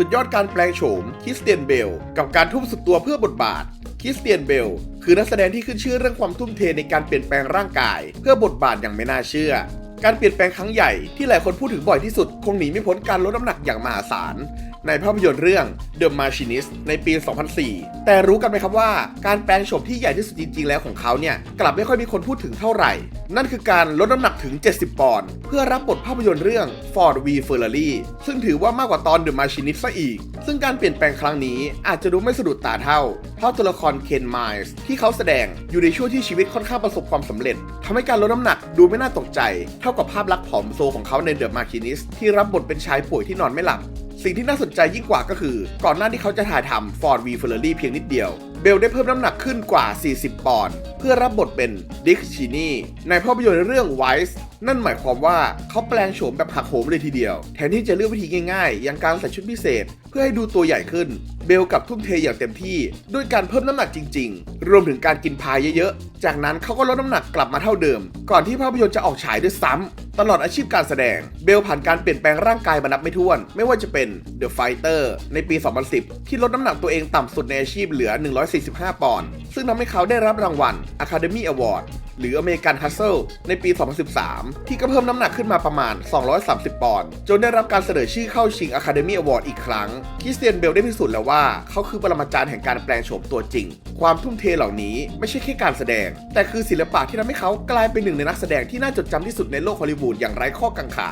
สุดยอดการแปลงโฉมคริสเตียนเบลกับการทุ่มสุดตัวเพื่อบทบาทคริสเตียนเบลคือนักแสดงที่ขึ้นชื่อเรื่องความทุ่มเทในการเปลี่ยนแปลงร่างกาย เพื่อบทบาทอย่างไม่น่าเชื่อ การเปลี่ยนแปลงครั้งใหญ่ที่หลายคนพูดถึงบ่อยที่สุด คงหนีไม่พ้นการลดน้ำหนักอย่างมหาศาล ในภาพยนตร์เรื่อง The Machinist ในปี 2004 แต่รู้กันไหมครับว่าการแปลงโฉมที่ใหญ่ที่สุดจริงๆแล้วของเขาเนี่ย กลับไม่ค่อยมีคนพูดถึงเท่าไหร่ นั่นคือการลดน้ำหนักถึง 70 ปอนด์เพื่อรับบทภาพยนตร์เรื่อง Ford v Ferrari ซึ่งถือว่ามากกว่าตอน The Machinist ซะอีก ซึ่งการเปลี่ยนแปลงครั้งนี้อาจจะดูไม่สะดุดตาเท่าเพราะตัวละครเคนไมล์ที่เขาแสดงอยู่ในช่วงที่ชีวิตค่อนข้างประสบความสำเร็จทำให้การลดน้ำหนักดูไม่น่าตกใจ เท่ากับภาพลักษณ์ผอมโซของเขาใน The Machinist ที่รับบทเป็นชายป่วยที่นอนไม่หลับ สิ่งที่น่าสนใจยิ่งกว่าก็คือ ก่อนหน้าที่เขาจะถ่ายทำ Ford v Ferrari เพียงนิดเดียว เบลได้เพิ่มน้ำหนักขึ้นกว่า 40 ปอนด์เพื่อรับบทเป็นดิกชินีในภาพยนตร์เรื่อง Vice นั่นหมายความว่าเขาแปลงโฉมแบบหักโหมเลยทีเดียว แทนที่จะเลือกวิธีง่ายๆ อย่างการใส่ชุดพิเศษ เพื่อให้ดูตัวใหญ่ขึ้น เบลกับทุ่มเทอย่างเต็มที่ ด้วยการเพิ่มน้ำหนักจริง ๆ รวมถึงการกินพายเยอะๆ จากนั้นเขาก็ลดน้ำหนักกลับมาเท่าเดิม ก่อนที่ภาพยนตร์จะออกฉายด้วยซ้ำ ตลอดอาชีพการแสดง เบลผ่านการเปลี่ยนแปลงร่างกายมานับไม่ถ้วน ไม่ว่าจะเป็น The Fighter ในปี 2010 ที่ลดน้ำหนักตัวเองต่ำสุดในอาชีพเหลือ 145 ปอนด์ซึ่งทำให้เขาได้รับรางวัล Academy Award หรือ American Hustle ในปี 2013 ที่ก็เพิ่มน้ำหนักขึ้นมาประมาณ 230 ปอนด์จนได้รับการเสนอชื่อเข้าชิง Academy Award อีกครั้งคริสเตียนเบลได้พิสูจน์แล้วว่า เขาคือปรมาจารย์แห่งการแปลงโฉมตัวจริง ความทุ่มเทเหล่านี้ไม่ใช่แค่การแสดง แต่คือศิลปะที่ทำให้เขากลายเป็นหนึ่งในนักแสดงที่น่าจดจำที่สุดในโลกฮอลลีวูดอย่างไร้ข้อกังขา